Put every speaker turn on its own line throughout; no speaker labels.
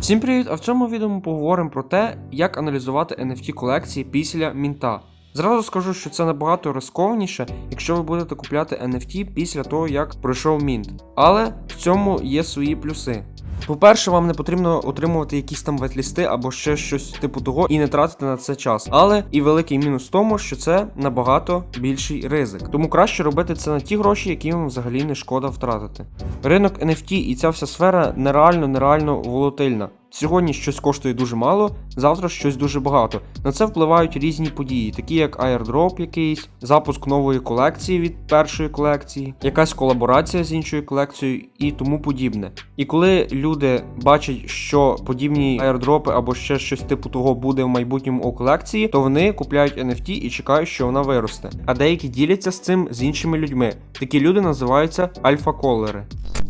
Всім привіт! А в цьому відео ми поговоримо про те, як аналізувати NFT колекції після мінта. Зразу скажу, що це набагато рискованіше, якщо ви будете купляти NFT після того, як пройшов мінт. Але в цьому є свої плюси. По-перше, вам не потрібно отримувати якісь там ветлісти або ще щось типу того і не тратити на це час. Але і великий мінус в тому, що це набагато більший ризик. Тому краще робити це на ті гроші, які вам взагалі не шкода втратити. Ринок NFT і ця вся сфера нереально нереально волатильна. Сьогодні щось коштує дуже мало, завтра щось дуже багато. На це впливають різні події, такі як airdrop якийсь, запуск нової колекції від першої колекції, якась колаборація з іншою колекцією і тому подібне. І коли люди бачать, що подібні airdропи або ще щось типу того буде в майбутньому у колекції, то вони купляють NFT і чекають, що вона виросте. А деякі діляться з цим з іншими людьми. Такі люди називаються альфа-колери.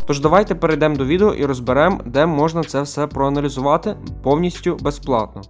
Тож давайте перейдемо до відео і розберемо, де можна це все проаналізувати повністю безплатно.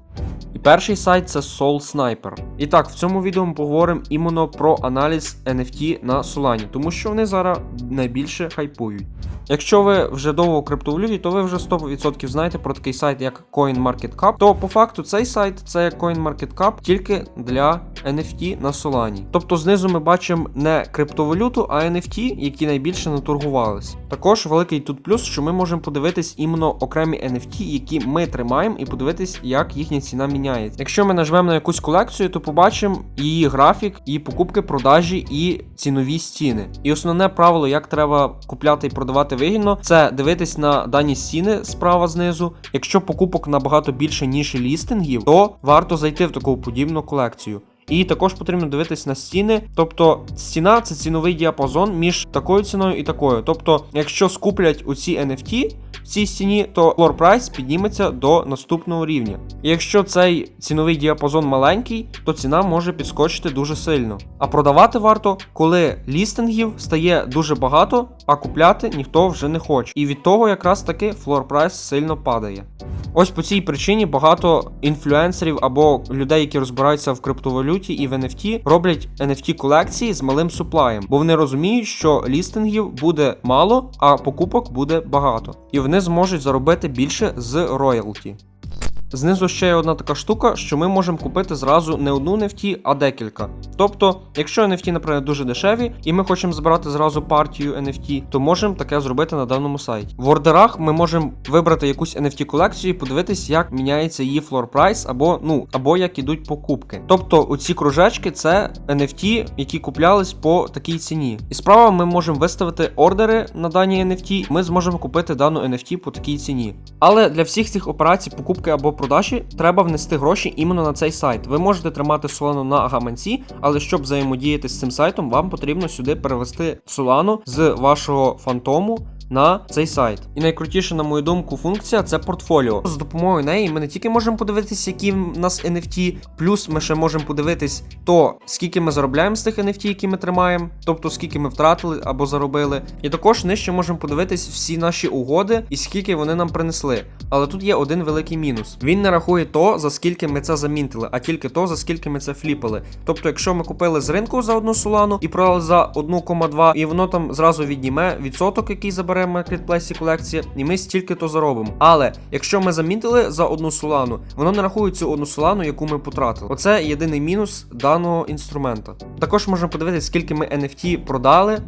І перший сайт це Soul Sniper. І так, в цьому відео ми поговоримо іменно про аналіз NFT на Solana, тому що вони зараз найбільше хайпують. Якщо ви вже довго в криптовалюті, то ви вже 100% знаєте про такий сайт, як CoinMarketCap, то по факту цей сайт це CoinMarketCap тільки для NFT на Solana. Тобто знизу ми бачимо не криптовалюту, а NFT, які найбільше наторгувались. Також великий тут плюс, що ми можемо подивитись іменно окремі NFT, які ми тримаємо, і подивитись, як їхня ціна міняється. Якщо ми нажмемо на якусь колекцію, то побачимо її графік, і покупки, продажі і цінові стіни. І основне правило, як треба купляти і продавати вигідно, це дивитись на дані стіни справа знизу. Якщо покупок набагато більше, ніж лістингів, то варто зайти в таку подібну колекцію. І також потрібно дивитись на стіни. Тобто стіна це ціновий діапазон між такою ціною і такою. Тобто, якщо скуплять оці NFT в цій стіні, то floor price підніметься до наступного рівня. Якщо цей ціновий діапазон маленький, то ціна може підскочити дуже сильно. А продавати варто, коли лістингів стає дуже багато, а купляти ніхто вже не хоче. І від того якраз таки floor price сильно падає. Ось по цій причині багато інфлюенсерів або людей, які розбираються в криптовалюті і в NFT, роблять NFT колекції з малим суплаєм, бо вони розуміють, що лістингів буде мало, а покупок буде багато, і вони зможуть заробити більше з роялті. Знизу ще є одна така штука, що ми можемо купити зразу не одну NFT, а декілька. Тобто, якщо NFT, наприклад, дуже дешеві, і ми хочемо збирати зразу партію NFT, то можемо таке зробити на даному сайті. В ордерах ми можемо вибрати якусь NFT колекцію і подивитись, як міняється її floor price, або ну, або як ідуть покупки. Тобто, оці кружечки це NFT, які куплялись по такій ціні. І справа ми можемо виставити ордери на дані NFT, ми зможемо купити дану NFT по такій ціні. Але для всіх цих операцій, покупки або продажі, треба внести гроші іменно на цей сайт. Ви можете тримати Solana на гаманці, але щоб взаємодіяти з цим сайтом, вам потрібно сюди перевести Solana з вашого фантому. На цей сайт. І найкрутіша, на мою думку, функція це портфоліо. З допомогою неї ми не тільки можемо подивитися, які в нас NFT, плюс ми ще можемо подивитись то, скільки ми заробляємо з тих NFT, які ми тримаємо, тобто скільки ми втратили або заробили. І також нижче можемо подивитись всі наші угоди і скільки вони нам принесли. Але тут є один великий мінус. Він не рахує то, за скільки ми це замінтили, а тільки то, за скільки ми це фліпали. Тобто, якщо ми купили з ринку за одну солану і продали за 1,2, і воно там зразу відніме відсоток, який забере маркетплейсі колекція, і ми стільки то заробимо. Але якщо ми замінтили за одну солану, воно не рахує цю одну солану, яку ми потратили. Оце єдиний мінус даного інструмента. Також можна подивитися, скільки ми NFT продали,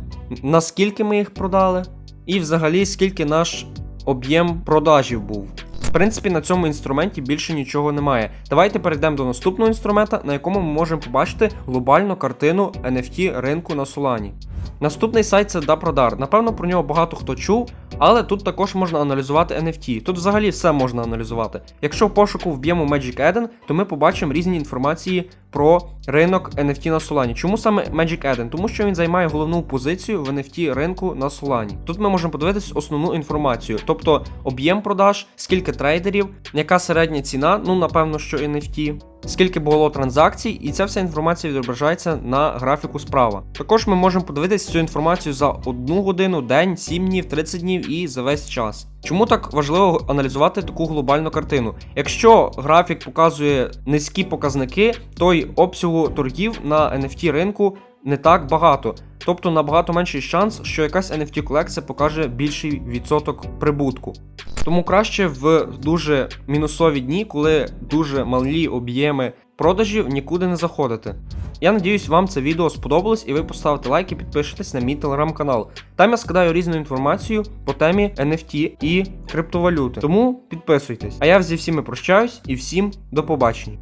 наскільки ми їх продали, і взагалі скільки наш об'єм продажів був. В принципі, на цьому інструменті більше нічого немає. Давайте перейдемо до наступного інструмента, на якому ми можемо побачити глобальну картину NFT ринку на Solana. Наступний сайт це DaProdar. Напевно, про нього багато хто чув, але тут також можна аналізувати NFT. Тут взагалі все можна аналізувати. Якщо в пошуку вб'ємо Magic Eden, то ми побачимо різні інформації про ринок NFT на Solana. Чому саме Magic Eden? Тому що він займає головну позицію в NFT ринку на Solana. Тут ми можемо подивитись основну інформацію, тобто об'єм продаж, скільки трейдерів, яка середня ціна, ну напевно, що NFT. Скільки було транзакцій, і ця вся інформація відображається на графіку справа. Також ми можемо подивитися цю інформацію за одну годину, день, 7 днів, 30 днів і за весь час. Чому так важливо аналізувати таку глобальну картину? Якщо графік показує низькі показники, то й обсягу торгів на NFT ринку не так багато. Тобто набагато менший шанс, що якась NFT колекція покаже більший відсоток прибутку. Тому краще в дуже мінусові дні, коли дуже малі об'єми продажів, нікуди не заходити. Я надіюсь, вам це відео сподобалось і ви поставите лайк і підпишетесь на мій телеграм-канал. Там я скидаю різну інформацію по темі NFT і криптовалюти. Тому підписуйтесь. А я зі всіми прощаюсь і всім до побачення.